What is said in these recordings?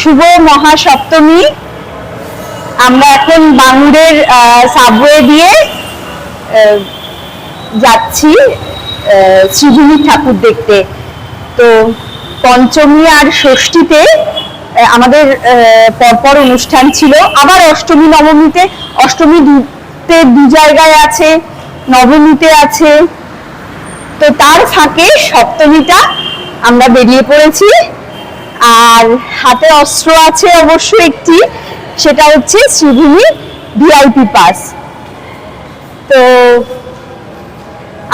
শুভ মহাসপ্তমী। আমরা এখন বাঙুরের সাবওয়ে দিয়ে যাচ্ছি শ্রীভূমি ঠাকুর দেখতে। তো পঞ্চমী আর ষষ্ঠীতে আমাদের পরপর অনুষ্ঠান ছিল। আবার অষ্টমী, নবমীতে, অষ্টমী দুতে দু জায়গায় আছে, নবমীতে আছে। তো তার ফাঁকে সপ্তমীটা আমরা বেরিয়ে পড়েছি। আর হাতে অস্ত্র আছে অবশ্য একটি, সেটা হচ্ছে শ্রীভূমি ভিআইপি পাস তো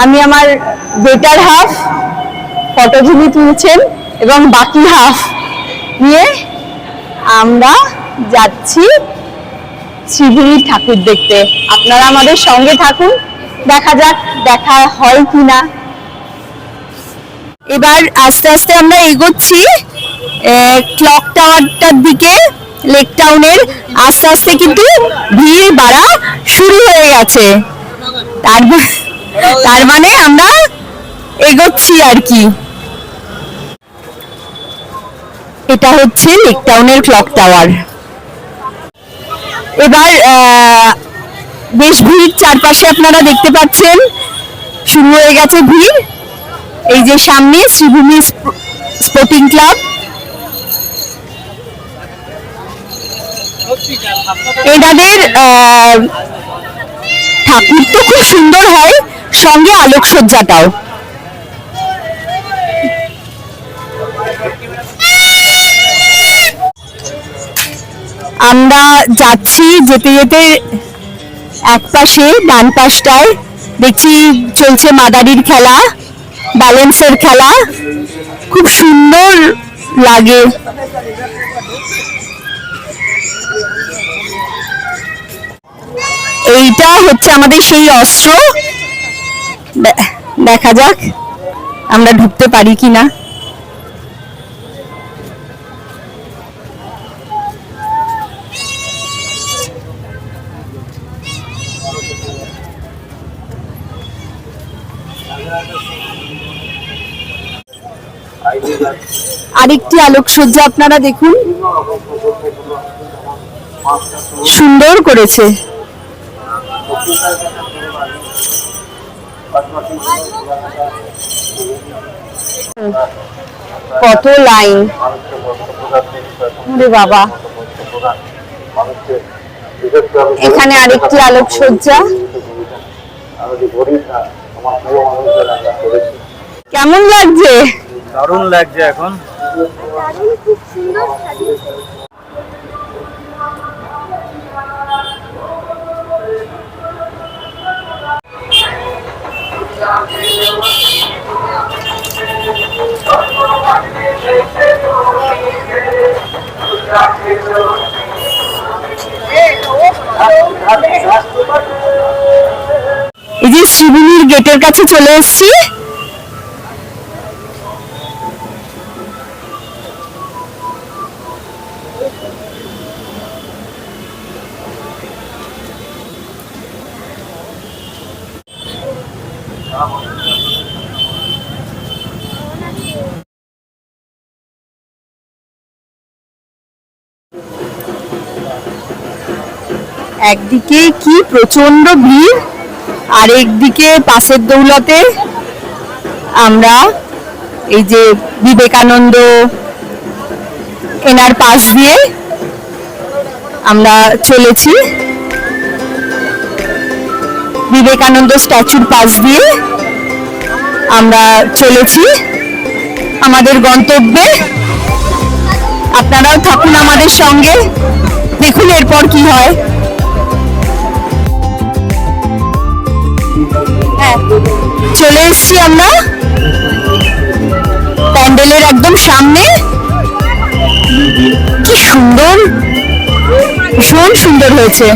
আমি আমার বেটার হাফ ফটোজুলি তুলছেন এবং বাকি হাফ নিয়ে আমরা যাচ্ছি শ্রীভূমি ঠাকুর দেখতে। আপনারা আমাদের সঙ্গে থাকুন, দেখা যাক, দেখা হয় কিনা। এবার আস্তে আস্তে আমরা এগোচ্ছি। ক্লক টাওয়ারটার দিকে লেক টাউনের আস্তে আস্তে কিন্তু ভিড় বাড়া শুরু হয়ে গেছে। তার তার মানে আমরা এগোচ্ছি আর কি। এটা হচ্ছে লেক টাউনের ক্লক টাওয়ার এবার বেশ ভিড় চারপাশে আপনারা দেখতে পাচ্ছেন। শুরু হয়ে গেছে ভিড়। এই যে সামনে শ্রীভূমি স্প- স্পোর্টিং ক্লাব এনাদের ঠাকুর তো খুব সুন্দর হয়, সঙ্গে আলোকসজ্জাটাও। আমরা যাচ্ছি যেতে যেতে এক পাশে ডান পাশটায়। দেখছি চলছে মাদারির খেলা, ব্যালেন্সের খেলা। খুব সুন্দর লাগে। এইটা হচ্ছে আমাদের সেই অস্ত্র। দেখা যাক আমরা ঢুকতে পারি কিনা। আরেকটি আলোকসজ্জা আপনারা দেখুন। সুন্দর করেছে। কত লাইন? বাবা। এখানে আরেকটি আলোকসজ্জা। কেমন লাগছে? দারুণ লাগছে এখন। গেটের কাছে চলে এসেছি। একদিকে কি প্রচণ্ড ভিড় আর একদিকে পাশের দৌলতে আমরা এই যে বিবেকানন্দ এনার পাশ দিয়ে আমরা চলেছি। বিবেকানন্দ স্ট্যাচুর পাশ দিয়ে আমরা চলেছি। আমাদের গন্তব্যে। আপনারাও থাকুন আমাদের সঙ্গে। দেখুন এরপর কি হ্যাঁ। চলে এসেছি আমরা। প্যান্ডেলের একদম সামনে। কি সুন্দর। ভীষণ সুন্দর হয়েছে।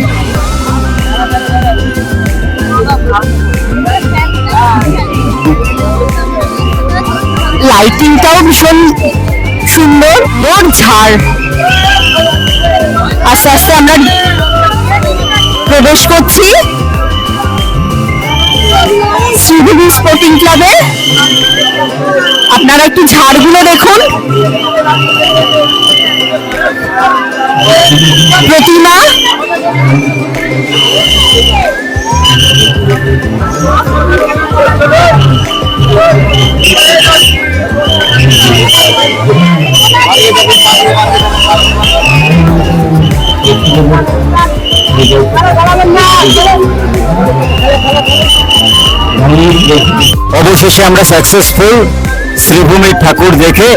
লাইটিংটাও ভীষণ সুন্দর। ওর ঝাড়। আস্তে আস্তে আমরা প্রবেশ করছি। শ্রীদেবী স্পোর্টিং ক্লাবে? আপনারা একটু ঝাড়গুলো দেখুন। প্রতিমা। অবশেষে আমরা সাকসেসফুল শ্রীভূমি ঠাকুর দেখে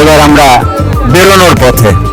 এবার আমরা বেরোনোর পথে।